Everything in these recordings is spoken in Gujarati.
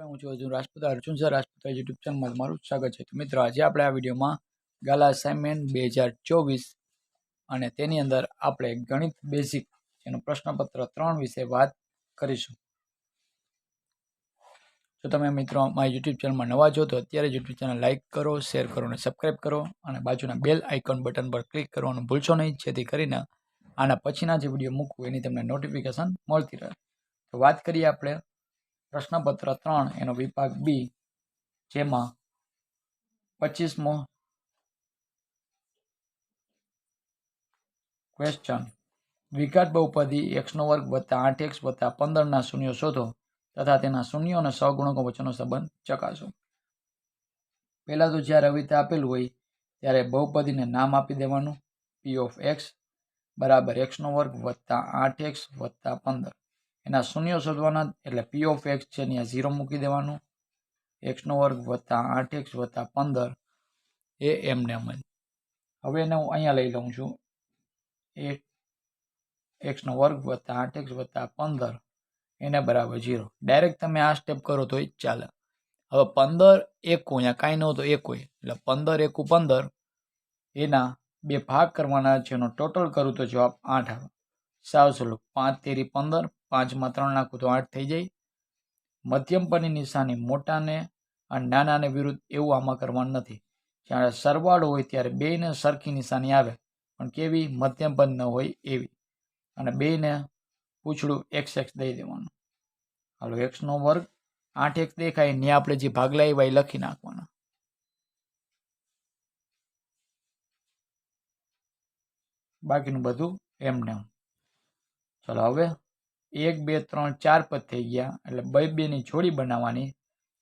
હેલો હું છું અર્જુન રાજપૂત અર્જુન સર રાજપૂત યુટ્યુબ ચેનલમાં તમારું સ્વાગત છે. તો મિત્રો, આજે આપણે આ વિડીયોમાં ગાલા અસાઇનમેન્ટ બે હજાર ચોવીસ અને તેની અંદર આપણે ગણિત બેઝિક જેનું પ્રશ્નપત્ર ત્રણ વિશે વાત કરીશું. જો તમે મિત્રો મારી યુટ્યુબ ચેનલમાં નવા છો, તો અત્યારે યુટ્યુબ ચેનલ લાઇક કરો શેર કરો અને સબસ્ક્રાઈબ કરો અને બાજુના બેલ આઇકોન બટન પર ક્લિક કરવાનું ભૂલશો નહીં, જેથી કરીને આના પછીના જે વીડિયો મૂકવું એની તમને નોટિફિકેશન મળતી રહે. તો વાત કરીએ આપણે પ્રશ્નપત્ર ત્રણ એનો વિભાગ બી, જેમાં પચીસમો ક્વેશ્ચન વિઘાત બહુપદી એક્સનો વર્ગ વત્તા આઠ એક્સ વત્તા પંદરના શૂન્યો શોધો તથા તેના શૂન્યો અને સહગુણકો વચ્ચેનો સંબંધ ચકાસો. પહેલાં તો જ્યારે આવી આપેલું હોય, ત્યારે બહુપદીને નામ આપી દેવાનું પી ઓફ એક્સ બરાબર એક્સનો વર્ગ વત્તા આઠ એક્સ વત્તા પંદર. એના શૂન્ય શોધવાના એટલે પી ઓફ એક્સ છે ત્યાં ઝીરો મૂકી દેવાનું. એક્સનો વર્ગ વત્તા આઠ એક્સ વત્તા પંદર એ એમને એમ જ હવે એને હું અહીંયા લઈ લઉં છું. એક એક્સનો વર્ગ વત્તા આઠ એક્સ વત્તા પંદર એને બરાબર ઝીરો ડાયરેક્ટ તમે આ સ્ટેપ કરો તો જ ચાલે. હવે પંદર એકું અહીંયા કાંઈ ન તો એકું એટલે પંદર એકું પંદર એના બે ભાગ કરવાના જેનો ટોટલ કરું તો જવાબ આઠ આવે. સાવ સહેલું પાંચ તેરી પંદર પાંચમાં ત્રણ નાખું તો આઠ થઈ જાય. મધ્યમ પરની નિશાની મોટાને અને નાનાને વિરુદ્ધ એવું આમાં કરવાનું નથી. જ્યારે સરવાળો હોય ત્યારે બેને સરખી નિશાની આવે, પણ કેવી? મધ્યમ પદ ન હોય એવી. અને બેને પૂછડું એક્સ એક્સ દઈ દેવાનું. હાલો, એક્સનો વર્ગ, આઠ એક્સ દેખાય, ને આપણે જે ભાગલા એવા એ લખી નાખવાના. બાકીનું બધું એમને. એમ ચલો હવે એક, બે, ત્રણ, ચાર પદ થઈ ગયા. એટલે બે બેની જોડી બનાવવાની.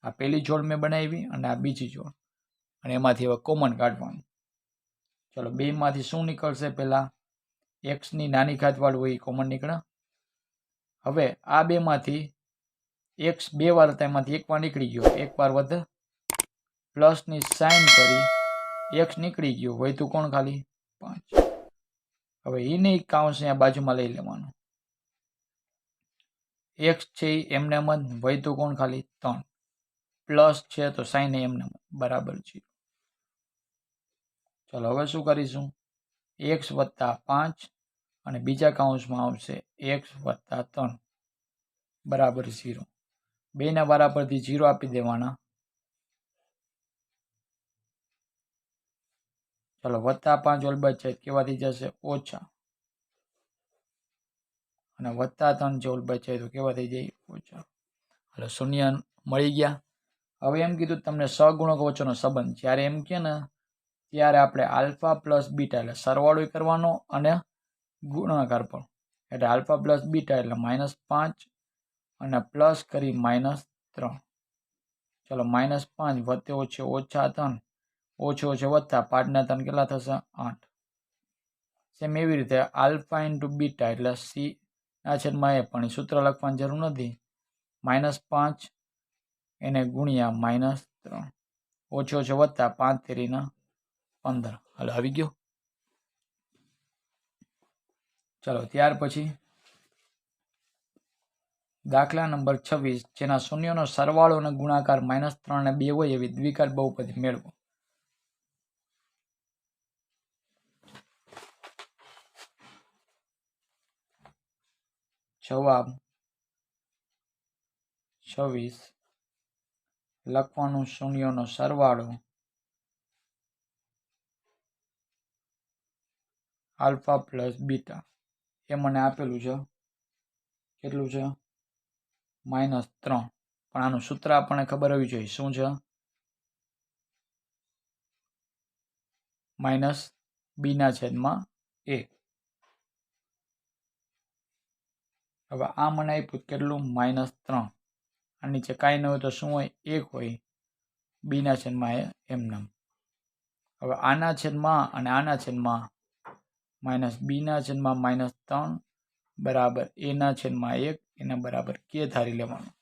આ પહેલી જોડ મેં બનાવી અને આ બીજી જોડ. અને એમાંથી હવે કોમન કાઢવાનું. ચલો બેમાંથી શું નીકળશે પહેલાં? એક્સની નાની ઘાતવાળું હોય એ કોમન નીકળે. હવે આ બેમાંથી એક્સ બે વાર હતા, એમાંથી એક વાર નીકળી ગયો. એક વાર વધે. પ્લસની સાઇન કરી. એક્સ નીકળી ગયો. હોય તો કોણ ખાલી? પાંચ. હવે એને કાઉન્સ અહીંયા બાજુમાં લઈ લેવાનું. એક્સ છે એમને મન, વય તો કોણ ખાલી? ત્રણ. પ્લસ છે તો સાઈન એમને એમ બરાબર છે. ચલો, હવે શું કરીશું? એક્સ વત્તા પાંચ અને બીજા કાઉન્સમાં આવશે એક્સ વત્તા ત્રણ. બરાબર ઝીરો. બેના બરાબરથી ઝીરો આપી દેવાના. ચલો, વત્તા પાંચ ઓલબત છે, કેવાથી જશે? ઓછા. અને વત્તા ત્રણ જોલ બચે તો કેવા થઈ જાય? ઓછા. એટલે શૂન્ય મળી ગયા. હવે એમ કીધું તમને સગુણક વચ્ચેનો સંબંધ. જ્યારે એમ કે ને, ત્યારે આપણે આલ્ફા પ્લસ બીટા, એટલે સરવાળો કરવાનો અને ગુણાકાર પણ. એટલે આલ્ફા પ્લસ બીટા એટલે માઇનસ પાંચ અને પ્લસ કરી માઇનસ ત્રણ. ચલો માઇનસ પાંચ વત્તે ઓછે ઓછા ત્રણ. ઓછે ઓછે વધતા પાંચના ત્રણ કેટલા થશે? આઠ. સેમ એવી રીતે આલ્ફા ઇન્ટુ બીટા એટલે સી ના છેદમાં એ પણ સૂત્ર લખવાની જરૂર નથી. માઇનસ પાંચ એને ગુણ્યા માઇનસ ત્રણ. ઓછો ઓછો વધતા પાંચ તેરીના પંદર. હાલ, આવી ગયો. ચલો, ત્યાર પછી દાખલા નંબર છવ્વીસ, જેના શૂન્યનો સરવાળો અને ગુણાકાર માઇનસ ત્રણ ને બે હોય એવી દ્વિઘાત બહુપદી મેળવો. જવાબ છવ્વીસ. લખવાનું શૂન્યનો સરવાળો આલ્ફા પ્લસ બીટા. એ મને આપેલું છે. કેટલું છે? માઇનસ ત્રણ. પણ આનું સૂત્ર આપણને ખબર હોવી જોઈએ. શું છે? માઇનસ બીના છેદમાં એ હવે આ મને આપ્યું કેટલું? માઇનસ ત્રણ. આ નીચે કાંઈ ન હોય તો શું હોય? એક હોય. બીના છેદમાં એમનેમ હવે આના છેદમાં અને આના છેદમાં માઇનસ બીના છેદમાં માઇનસ ત્રણ બરાબર એના છેદમાં એક, એને બરાબર કે ધારી લેવાનું.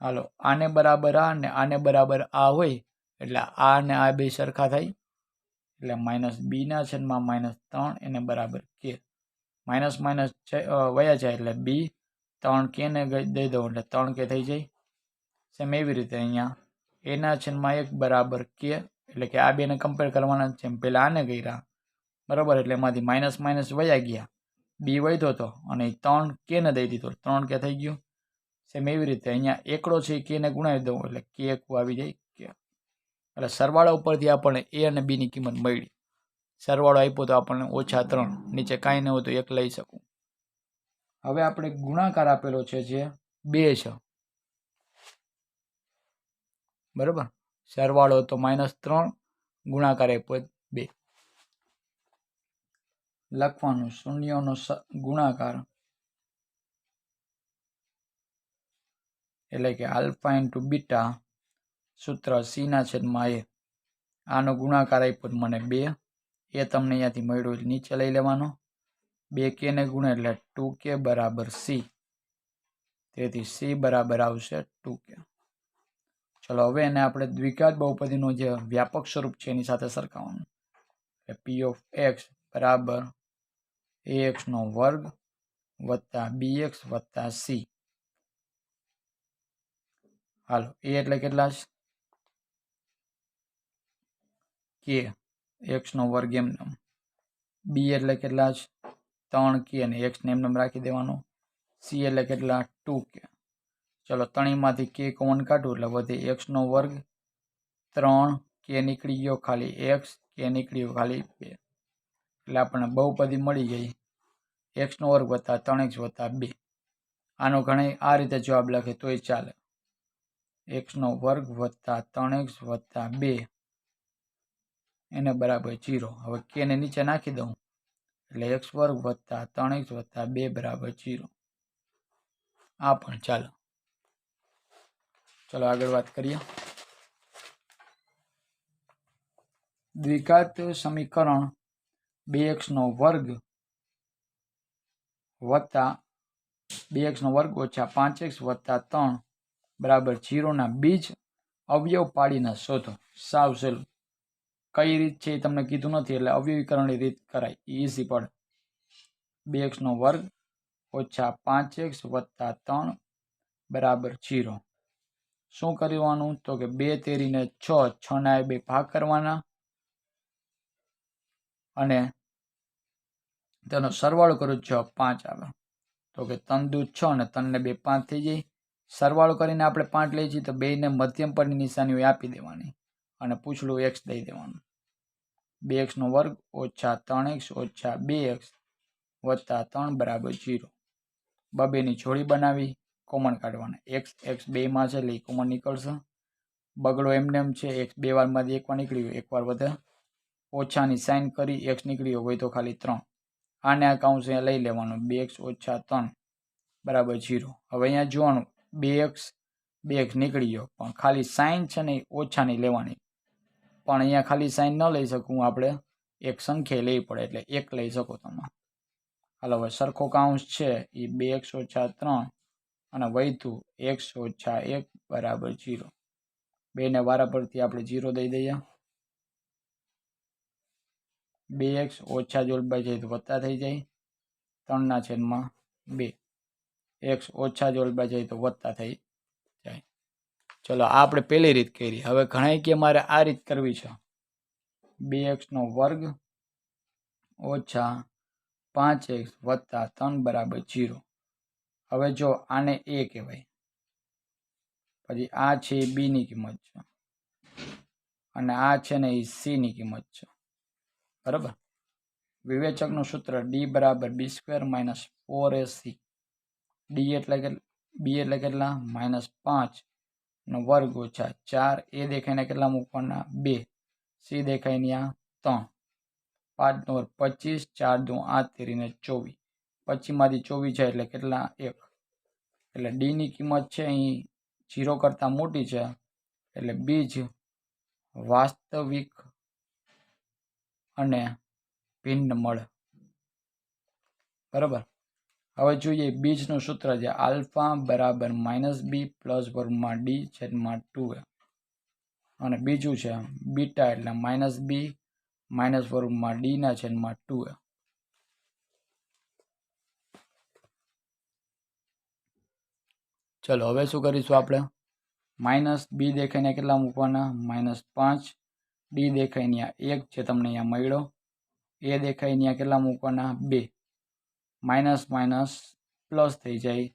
હાલો, આને બરાબર આ ને આને બરાબર આ હોય, એટલે આ ને આ બે સરખા થાય. એટલે માઇનસ બીના છેદમાં માઇનસ ત્રણ, એને બરાબર કે માઇનસ માઇનસ વયા જાય એટલે બી ત્રણ કેને દઈ દઉં એટલે ત્રણ કે થઈ જાય. સેમ એવી રીતે અહીંયા. એના છેદમાં એક બરાબર કે, એટલે કે આ બેને કમ્પેર કરવાના છે. પહેલાં આને કર્યા. બરાબર, એટલે એમાંથી માઇનસ માઇનસ વયા ગયા. બી વધ્યો હતો અને ત્રણ કેને દઈ દીધો. ત્રણ કે થઈ ગયું. સેમ એવી રીતે અહીંયા એકડો છે એ કેને ગુણાવી દઉં એટલે કે એકું આવી જાય કે. એટલે સરવાળા ઉપરથી આપણને એ અને બીની કિંમત મળી. સરવાળો આપ્યો તો આપણને ઓછા ત્રણ, નીચે કાંઈ ન હોય તો એક લઈ શકું. હવે આપણે ગુણાકાર આપેલો છે જે બે છે. બરાબર? સરવાળો તો માઇનસ ત્રણ, ગુણાકાર આપ્યો બે. લખવાનું શૂન્યનો ગુણાકાર. એટલે કે આલ્ફા ઇન્ટુ બીટા, સૂત્ર સીના છેદમાં એ. આનો ગુણાકાર આપ્યો મને બે. એ તમને અહીંયાથી મળ્યું નીચે લઈ લેવાનો. બે કે ને ગુણે એટલે ટુ કે બરાબર સી. તેથી સી બરાબર આવશે ટુ કે. ચલો, હવે એને આપણે દ્વિઘાત બહુપદીનું જે વ્યાપક સ્વરૂપ છે એની સાથે સરખાવવાનું એટલે પી ઓફ એક્સ બરાબર એ એક્સનો વર્ગ વત્તા બી એક્સ વત્તા સી હાલો એ એટલે કેટલા છે કે એક્સનો વર્ગ એમનેમ બી એટલે કેટલા જ ત્રણ કે અને એક્સને એમનેમ રાખી દેવાનો. સી એટલે કેટલા? ટુ કે ચલો, ત્રણેયમાંથી કે કોમન કાઢું એટલે વધે એક્સનો વર્ગ ત્રણ કે નીકળી ગયો ખાલી એક્સ કે નીકળી ગયો ખાલી બે. એટલે આપણને બહુપદી મળી ગઈ. એક્સનો વર્ગ વત્તા ત્રણ એક્સ વત્તા બે. આનો ઘણે આ રીતે જવાબ લખે તોય ચાલે. એક્સનો વર્ગ વત્તા ત્રણ એક્સ વત્તા બે. એને બરાબર જીરો. હવે કેને નીચે નાખી દઉં. એટલે એક્સ વર્ગ વત્તા ત્રણ એક્સ વત્તા બે બરાબર જીરો. આ પણ ચાલો. ચલો આગળ વાત કરીએ. દ્વિઘાત સમીકરણ બે એક્સનો વર્ગ વત્તા બે એક્સનો વર્ગ ઓછા પાંચ એક્સ વત્તા ત્રણ બરાબર જીરોના બીજ અવયવ પાડીને શોધો. સાવ સહેલું. કઈ રીત છે એ તમને કીધું નથી, એટલે અવ્યવીકરણની રીત કરાય. ઇઝી પડે. બે એક્સનો વર્ગ ઓછા પાંચ એક્સ વત્તા ત્રણ બરાબર જીરો. શું કરવાનું? તો કે બે તેરીને છ છ ના બે ભાગ કરવાના. અને તેનો સરવાળો કરું છ, પાંચ આવે. તો કે દૂધ છ અને ત્રણને બે પાંચ થઈ જાય. સરવાળો કરીને આપણે પાંચ લઈએ છીએ તો બેને મધ્યમ પરની નિશાનીઓ આપી દેવાની. અને પૂછડું એક્સ દઈ દેવાનું. બે એક્સનો વર્ગ ઓછા ત્રણ એક્સ ઓછા બે એક્સ વત્તા ત્રણ બરાબર જીરો. બબેની જોડી બનાવી કોમન કાઢવાના. એક્સ એક્સ બેમાં છે એટલે કોમન નીકળશે. બગડો એમને એમ છે એક્સ બે વારમાંથી એક વાર નીકળી ગયો એક વધે. ઓછાની સાઇન કરી એક્સ નીકળ્યો, હોય તો ખાલી ત્રણ. આને આ કાઉન્સ અહીંયા લઈ લેવાનું. બે એક્સ ઓછા ત્રણ બરાબર જીરો. હવે અહીંયા જોવાનું, બે એક્સ બે એક્સ નીકળી ગયો પણ ખાલી સાઇન છે ને ઓછાની લેવાની. પણ અહીંયા ખાલી સાઇન ન લઈ શકું આપણે. એક સંખ્યા લેવી પડે એટલે એક લઈ શકો તમે. હાલો, હવે સરખો કાઉન્સ છે. એ બે એક્સ ઓછા ત્રણ અને વૈધું એક્સ ઓછા એક બરાબર જીરો બેને વારા પરથી આપણે જીરો દઈ દઈએ. બે એક્સ ઓછા જોલબાઈ જાય તો વત્તા થઈ જાય. ત્રણના છેદમાં બે. એક્સ ઓછા જોલબાઈ જાય તો વત્તા થઈ ચલો આ આપણે પહેલી રીત કરી. હવે ઘણા કે મારે આ રીત કરવી છે. બે એક્સનો વર્ગ ઓછા પાંચ એક્સ વત્તા ત્રણ બરાબર જીરો. હવે જો આને એ કહેવાય. પછી આ છે એ બીની કિંમત છે. અને આ છે ને એ સીની કિંમત છે. બરાબર? વિવેચકનું સૂત્ર ડી બરાબર B square minus four A C. D એટલે કે બી એટલે કેટલા? માઇનસ પાંચ. નો વર્ગ ઓછા ચાર. એ દેખાઈને કેટલા મૂકવાના? બે. સી દેખાય ત્યાં ત્રણ. પાંચ નો વર્ગ પચીસ, ચાર દુ આઠ તેરીને ચોવીસ. પચીસમાંથી ચોવીસ છે એટલે કેટલા? એક. એટલે ડીની કિંમત છે અહીં જીરો કરતાં મોટી છે. એટલે બીજ વાસ્તવિક અને ભિન્ન મળે બરાબર? હવે જોઈએ બીજનું સૂત્ર છે આલ્ફા બરાબર માઇનસ બી પ્લસ વર્ગમાં ડી છેદમાં ટુ અને બીજું છે બીટા એટલે માઇનસ બી માઇનસ વર્ગમાં ડીના છેદમાં ટુ ચલો, હવે શું કરીશું આપણે? માઇનસ બી દેખાઈને કેટલા મૂકવાના? માઇનસ પાંચ. ડી દેખાઈને એક છે તમને અહીંયા મળ્યો. એ દેખાઈને કેટલા મૂકવાના? બે. માઇનસ માઇનસ પ્લસ થઈ જાય.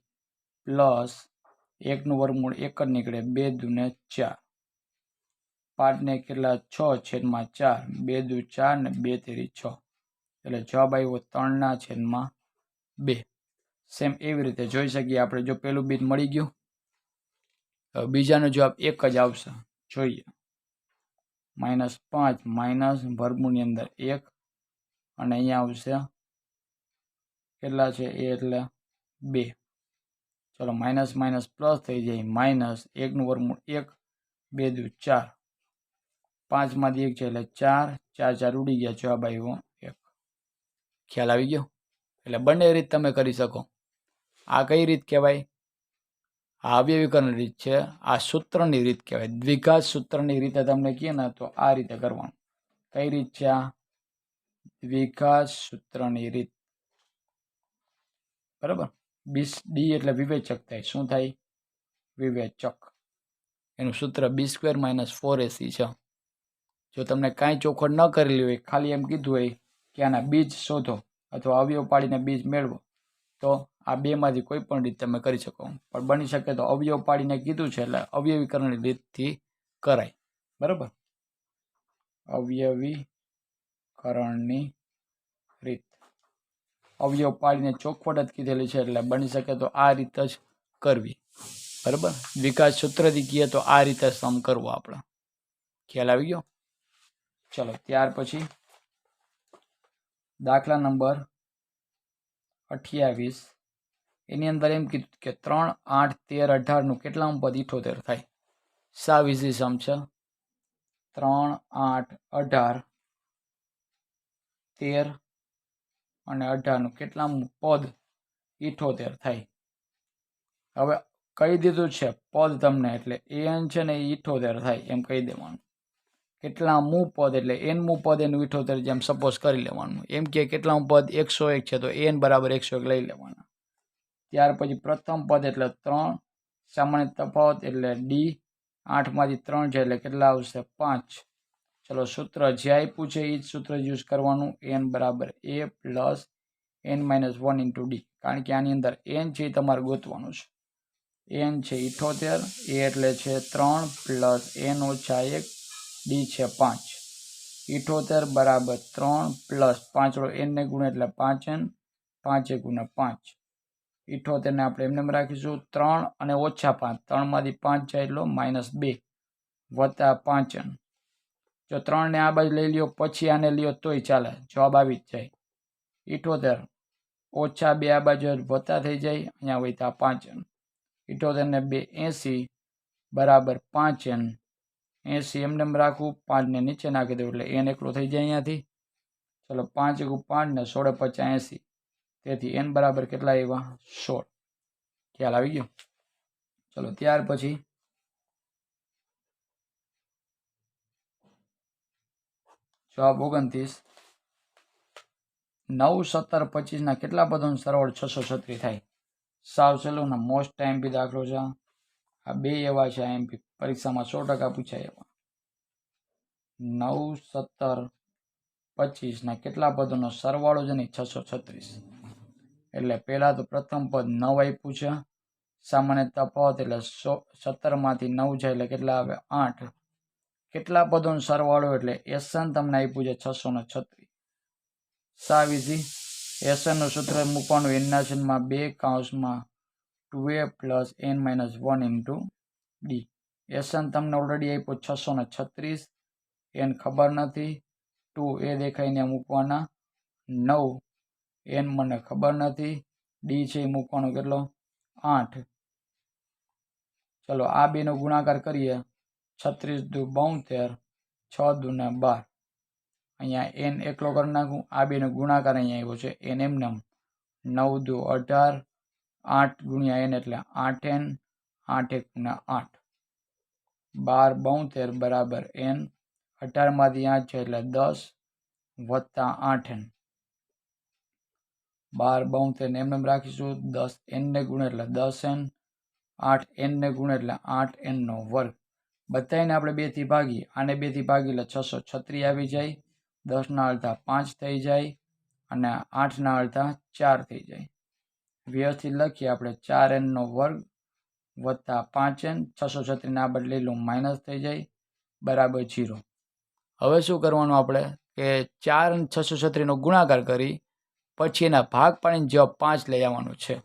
પ્લસ એકનું વર્ગમૂળ એક જ નીકળે બે દુને ચાર. પાંચને કેટલા છ છેદમાં ચાર? બે દુ ચાર ને બે તેરી છ. એટલે જવાબ આવ્યો ત્રણના છેદમાં બે. સેમ એવી રીતે જોઈ શકીએ આપણે. જો પેલું બીજ મળી ગયું બીજાનો જવાબ એક જ આવશે. જોઈએ. માઇનસ પાંચ માઇનસ વર્ગમૂળની અંદર એક. અને અહીંયા આવશે કેટલા છે? એ એટલે બે. ચલો માઇનસ માઇનસ પ્લસ થઈ જાય. માઇનસ એકનું વર્ગમૂળ એક, બે દુ ચાર. પાંચમાંથી એક છે એટલે ચાર ચાર ચાર ઉડી ગયા જવાબ આવ્યો એક. ખ્યાલ આવી ગયો? એટલે બંને રીત તમે કરી શકો. આ કઈ રીત કહેવાય? આ અવ્યવીકરણ રીત છે. આ સૂત્રની રીત કહેવાય. દ્વિઘાત સૂત્રની રીતે તમને કહે ને, તો આ રીતે કરવાનું. કઈ રીત છે આ? દ્વિઘાત સૂત્રની રીત. બરાબર? બીસ, ડી એટલે વિવેચક થાય. શું થાય? વિવેચક. એનું સૂત્ર B square minus four AC છે. જો તમને કાંઈ ચોખવટ ન કરેલી હોય, ખાલી એમ કીધું હોય કે આના બીજ શોધો અથવા અવયવ પાડીને બીજ મેળવો, તો આ બેમાંથી કોઈ પણ રીત તમે કરી શકો. પણ બની શકે તો અવયવ પાડીને કીધું છે એટલે અવયવીકરણની રીતથી કરાય. બરાબર? અવયવીકરણની અવયવ પાડીને ચોખવટ જ કીધેલી છે એટલે બની શકે તો આ રીતે જ કરવી. બરાબર? વિકાસ સૂત્રથી કહીએ તો આ રીતે સમ કરવો આપણે. ખ્યાલ આવી ગયો? ચલો, ત્યાર પછી દાખલા નંબર અઠ્યાવીસ. એની અંદર એમ કીધું કે ત્રણ, આઠ, તેર અઢારનું કેટલા પદ ઇઠોતેર થાય? સાવ ઇઝી સમ છે. ત્રણ, આઠ, અઢાર, તેર અને અઢારનું, કેટલામું? પદ. ઇઠોતેર થાય. હવે કહી દીધું છે, પદ તમને, એટલે એન છે ને ઇઠોતેર થાય, એમ કહી દેવાનું. કેટલા મુ પદ, એટલે એન મુ પદ, એનું ઇઠોતેર જેમ સપોઝ કરી લેવાનું. એમ કે કેટલા પદ? એકસો એક છે, તો એન બરાબર એકસો એક લઈ લેવાના. ત્યાર પછી પ્રથમ પદ, એટલે ત્રણ. સામાન્ય તફાવત, એટલે ડી. આઠમાંથી ત્રણ છે, એટલે કેટલા આવશે? પાંચ. ચલો સૂત્ર જે આપ્યું છે એ જ સૂત્ર યુઝ કરવાનું એન બરાબર A plus N minus one into D કારણ કે આની અંદર એન છે એ તમારે ગોતવાનું છે. એન છે ઇઠોતેર, એ એટલે છે ત્રણ પ્લસ એન ઓછા એક ડી છે પાંચ. ઇઠોતેર બરાબર ત્રણ પ્લસ પાંચડો એનને ગુણે એટલે પાંચ એન પાંચે ગુણે પાંચ. ઇઠોતેરને આપણે એમને રાખીશું, ત્રણ અને ઓછા પાંચ. ત્રણમાંથી પાંચ જાય એટલો માઇનસ બે વત્તા પાંચ એન જો ત્રણને આ બાજુ લઈ લ્યો, પછી આને લ્યો, તોય ચાલે. જવાબ આવી જ જાય. ઇઠોતેર. ઓછા બે આ બાજુ વત્તા થઈ જાય, અહીંયા વધતા પાંચ એન. ઇઠોતેરને બે એંસી બરાબર પાંચ એન. એંસી એમ રાખવું, પાંચને નીચે નાખી દઉં એટલે એન એકલો થઈ જાય અહીંયાથી. ચલો પાંચ એકું પાંચ ને સોળે પચાસ એંસી. તેથી એન બરાબર કેટલા આવ્યા? સોળ. ખ્યાલ આવી ગયો? ચલો ત્યાર પછી જવાબ ઓગણત્રીસ. નવ સત્તર પચીસના કેટલા પદોનું સરવાળ છસો છત્રીસ થાય? સાવ સહેલું મોસ્ટ ટાઈમ બી દાખલો છે. આ બે એવા છે એમપી પરીક્ષામાં સો ટકા પૂછાય એવા. નવ સત્તર પચીસના કેટલા પદોનો સરવાળો છે ને છસો છત્રીસ. એટલે પહેલાં તો પ્રથમ પદ નવ આપ્યું છે. સામાન્ય તફાવત એટલે સો, સત્તરમાંથી નવ છે એટલે કેટલા આવે? આઠ. કેટલા પદોનો સરવાળો એટલે એસન તમને આપ્યું છે છસો ને છત્રીસ. સાવીજી એસનનું સૂત્ર મૂકવાનું એનનાશનમાં બે કાઉન્સમાં two A plus N minus one into D. એસન તમને ઓલરેડી આપ્યો છસો ને છત્રીસ. એન ખબર નથી. ટુ એ દેખાઈને મૂકવાના. નવ. એન મને ખબર નથી. ડી છે એ મૂકવાનો કેટલો? આઠ. ચલો આ બેનો ગુણાકાર કરીએ. છત્રીસ દુ બોતેર, છ દુને બાર. અહીંયા એન એકલો કરી નાખું. આ બેનો ગુણાકાર અહીંયા આવ્યો છે. એન એમને નવ દુ અઢાર, આઠ ગુણ્યા એન એટલે આઠ એન આઠ એક ગુણ્યા આઠ. બાર બોતેર બરાબર એન અઢારમાંથી આઠ છે એટલે દસ, વત્તા આઠ એન બાર બોતેર એમને રાખીશું. દસ એનને ગુણે એટલે દસ એન આઠ એનને ગુણ એટલે આઠ એનનો વર્ગ. બધાને આપણે બેથી ભાગીએ. આને બેથી ભાગી એટલે છસો છત્રી આવી જાય. દસના અડધા પાંચ થઈ જાય અને આઠના અડધા ચાર થઈ જાય. વ્યવસ્થિત લખીએ આપણે ચાર એનનો વર્ગ વત્તા પાંચ એન. છસો છત્રીના બદલે લઉં માઇનસ થઈ જાય. બરાબર જીરો. હવે શું કરવાનું આપણે? કે ચાર અને છસો છત્રીનો ગુણાકાર કરી પછી એના ભાગ પાડીને જવાબ પાંચ લઈ આવવાનું છે.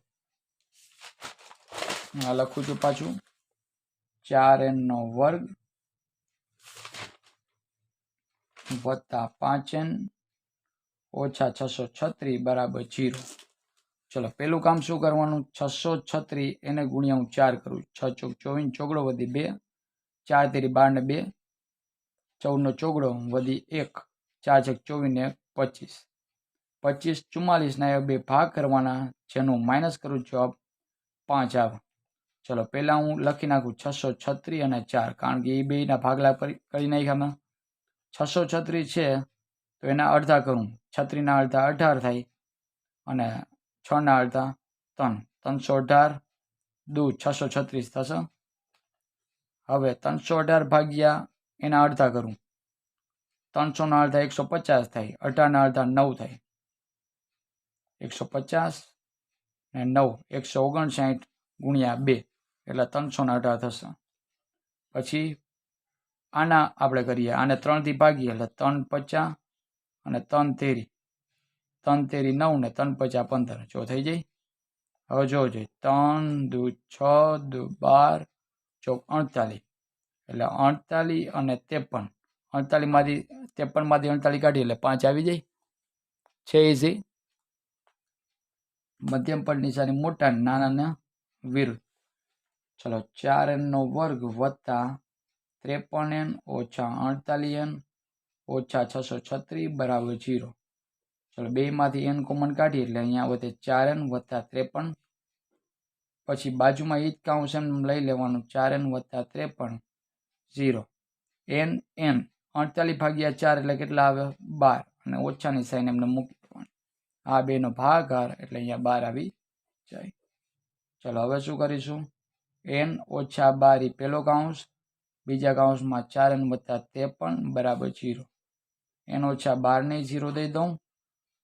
આ લખું છું પાછું. ચાર એનનો વર્ગ વત્તા પાંચ એન ઓછા છસો છત્રી બરાબર જીરો. ચલો, પેલું કામ શું કરવાનું? છસો છત્રી એને ગુણ્યા હું ચાર કરું. છ ચોક ચોવીસ ચોગડો વધી બે. ચાર તેરી બાર ને બે. ચૌદનો ચોગડો વધી એક. ચાર છક ચોવીસ ને પચીસ. પચીસ ચુમ્માલીસના એ બે ભાગ કરવાના. જેનું માઇનસ કરું જવાબ પાંચ આવે. ચલો, પહેલાં હું લખી નાખું છસો છત્રીસ અને ચાર, કારણ કે એ બેના ભાગલા કરી નાખ્યા છસો છત્રીસ છે, તો એના અડધા કરું. છત્રીના અડધા અઢાર થાય અને છના અડધા ત્રણ. ત્રણસો અઢાર દુ છસો છત્રીસ થશે. હવે ત્રણસો અઢાર ભાગ્યા એના અડધા કરું. ત્રણસોના અડધા એકસો પચાસ થાય. અઢારના અડધા નવ થાય. એકસો પચાસ ને નવ. એકસો ઓગણસાઠ ગુણ્યા બે. એટલે ત્રણસોના અઢાર થશે. પછી આના આપણે કરીએ. આને ત્રણથી ભાગીએ એટલે ત્રણ પચા અને ત્રણ તેરી. ત્રણ તેરી નવ ને ત્રણ પચા પંદર. જો થઈ જાય? હવે જોવો જોઈએ. ત્રણ, દુ, છ, દુ, બાર ચોક અડતાલીસ. એટલે અડતાલીસ અને ત્રેપન. અડતાલીસમાંથી, ત્રેપનમાંથી અડતાલીસ કાઢીએ એટલે પાંચ આવી જાય. છે ઇઝી મધ્યમ પદ નિશાની મોટા નાનાના વિરુદ્ધ. ચલો ચાર એનનો વર્ગ વત્તા ત્રેપન એન ઓછા અડતાલીસ એન ઓછા છસો છત્રીસ બરાબર જીરો. ચલો બેમાંથી એન કોમન કાઢીએ એટલે અહીંયા વધે ચાર એન વત્તા ત્રેપન. પછી બાજુમાં એ જ કાઉન્સ એમ લઈ લેવાનું ચાર એન વત્તા ત્રેપન ઝીરો એન એન અડતાલીસ ભાગ્યા ચાર એટલે કેટલા આવે? બાર. અને ઓછાની સાઈન એમને મૂકી દેવાની. આ બેનો ભાગાકાર એટલે અહીંયા બાર આવી જાય. ચલો હવે શું કરીશું? એન ઓછા બાર પહેલો કાઉન્સ બીજા કાઉન્સમાં ચાર એન વત્તા ત્રેપન બરાબર જીરો. એન ઓછા બારને જીરો દઈ દઉં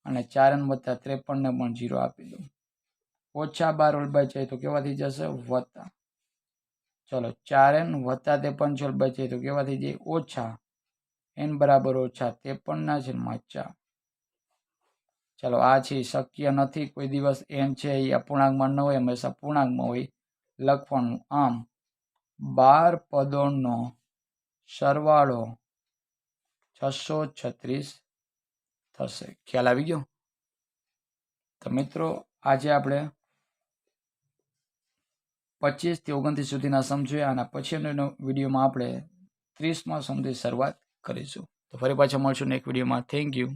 અને ચાર એન વત્તા ત્રેપનને પણ જીરો આપી દઉં. ઓછા બાર ઓલબાઈ જાય તો કેવા જશે? વત્તા. ચલો, ચાર એન વત્તા ત્રેપન છોલ ઓલબાઈ જાય તો કેવા થઈ ઓછા. એન બરાબર ઓછા ત્રેપનના છેદમાં ચાર ચલો, આ છે શક્ય નથી. કોઈ દિવસ એન છે એ અપૂર્ણાંકમાં ન હોય, હંમેશા પૂર્ણાંકમાં હોય. લખવાનું. આમ, બાર પદોનો સરવાળો છસો છત્રીસ થશે. ખ્યાલ આવી ગયો? તો મિત્રો, આજે આપણે પચીસથી ઓગણત્રીસ સુધીના સમજ્યા અને પછીનો વિડીયોમાં આપણે ત્રીસમાં સમથી શરૂઆત કરીશું. તો ફરી પાછા મળશું નેક્સ્ટ વિડીયોમાં. Thank you.